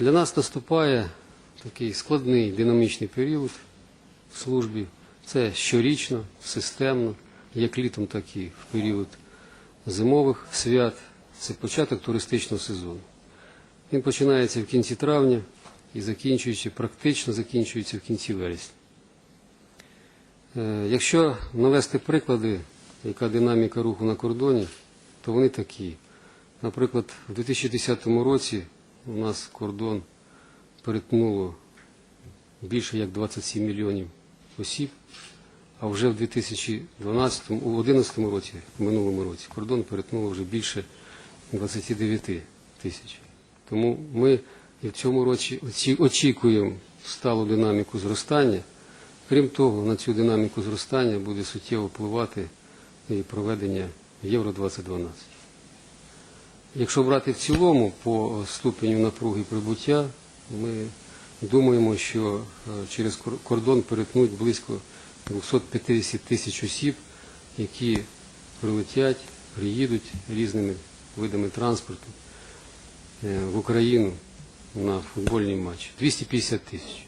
Для нас наступає такий складний динамічний період в службі. Це щорічно, системно, як літом, так і в період зимових свят. Це початок туристичного сезону. Він починається в кінці травня і закінчується, практично закінчується в кінці вересня. Е, Якщо навести приклади, яка динаміка руху на кордоні, то вони такі. Наприклад, у 2010 році у нас кордон перетнуло більше як 27 мільйонів осіб, а вже в 2012, у 2011 році, в минулому році, кордон перетнуло вже більше 29 тисяч. Тому ми і в цьому році очікуємо сталу динаміку зростання. Крім того, на цю динаміку зростання буде суттєво впливати і проведення Євро 2012. Якщо брати в цілому по ступеню напруги прибуття, ми думаємо, що е, через кордон перетнуть близько 250 тисяч осіб, які прилетять, приїдуть різними видами транспорту е, в Україну на футбольні матчі. 250 тисяч.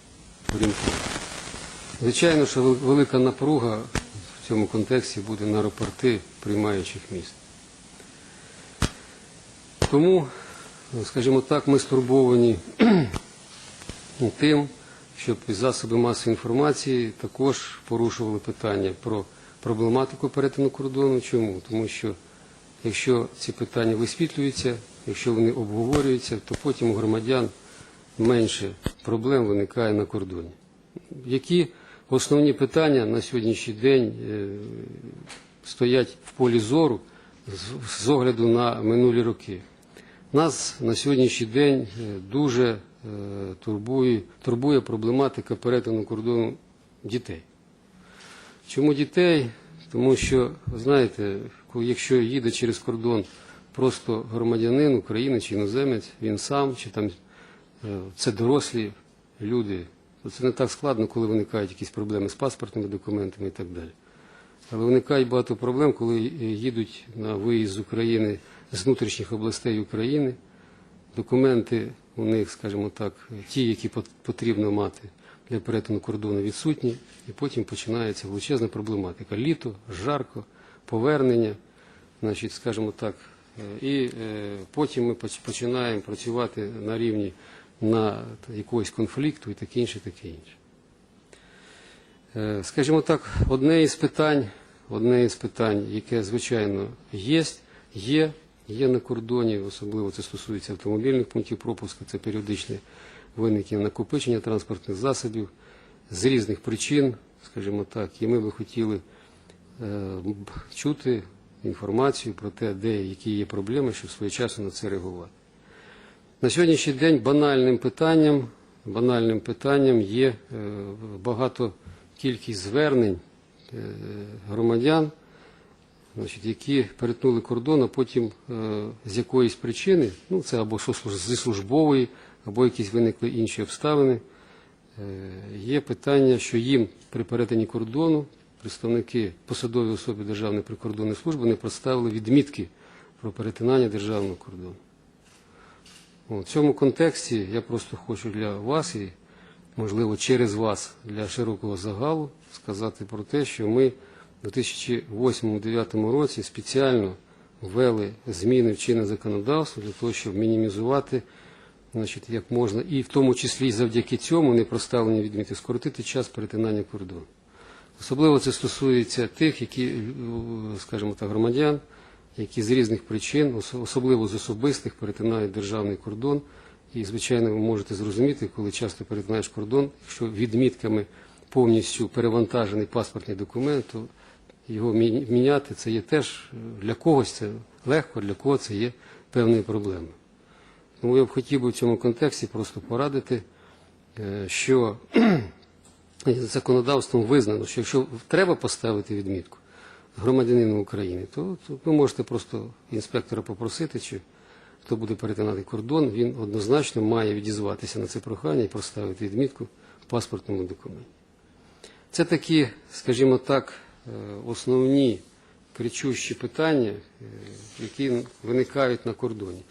Звичайно, що велика напруга в цьому контексті буде на аеропорти приймаючих міст. Тому, скажімо так, ми стурбовані тим, щоб засоби масової інформації також порушували питання про проблематику перетину кордону. Чому? Тому що якщо ці питання висвітлюються, якщо вони обговорюються, то потім у громадян менше проблем виникає на кордоні. Які основні питання на сьогоднішній день е, стоять в полі зору з- з огляду на минулі роки? Нас на сьогоднішній день е, дуже е, турбує, турбує проблематика перетину кордону дітей. Чому дітей? Тому що, знаєте, якщо їде через кордон просто громадянин України чи іноземець, він сам, чи там е, це дорослі люди, то це не так складно, коли виникають якісь проблеми з паспортними документами і так далі. Але виникає багато проблем, коли їдуть на виїзд з України з внутрішніх областей України. Документи у них, скажімо так, ті, які пот- потрібно мати для перетину кордону, відсутні, і потім починається величезна проблематика. Літо, жарко, повернення, значить, скажімо так, е, і е, потім ми починаємо працювати на рівні на якогось конфлікту і таке інше, таке інше. Е, Скажімо так, одне із питань, одне із питань, яке звичайно є, є, є на кордоні, особливо це стосується автомобільних пунктів пропуску, це періодичне виникнення накопичення транспортних засобів з різних причин, скажімо так, і ми би хотіли е, чути інформацію про те, де які є проблеми, щоб своєчасно на це реагувати. На сьогоднішній день банальним питанням, банальним питанням є е, багато кількість звернень е, громадян, значить, які перетнули кордон, а потім е, з якоїсь причини, ну це або зі службової, або якісь виникли інші обставини. Е, Є питання, що їм при перетині кордону представники посадові особи Державної прикордонної служби не проставили відмітки про перетинання державного кордону. В цьому контексті я просто хочу для вас і, можливо, через вас для широкого загалу сказати про те, що ми в 2008-2009 році спеціально ввели зміни в чинне законодавство для того, щоб мінімізувати, значить, як можна, і в тому числі завдяки цьому непроставлені відміти, скоротити час перетинання кордону. Особливо це стосується тих, які, е, скажімо так, громадян, які з різних причин, особливо з особистих, перетинають державний кордон. І, звичайно, ви можете зрозуміти, коли часто перетинаєш кордон, якщо відмітками повністю перевантажений паспортний документ, то його міняти це є теж для когось це легко, для кого це є певною проблемою. Тому я б хотів би в цьому контексті просто порадити, е, що законодавством визнано, що якщо треба поставити відмітку громадянину України, то, то ви можете просто інспектора попросити, чи хто буде перетинати кордон, він однозначно має відізватися на це прохання і проставити відмітку в паспортному документі. Це такі, скажімо так, основні кричущі питання, е, які виникають на кордоні.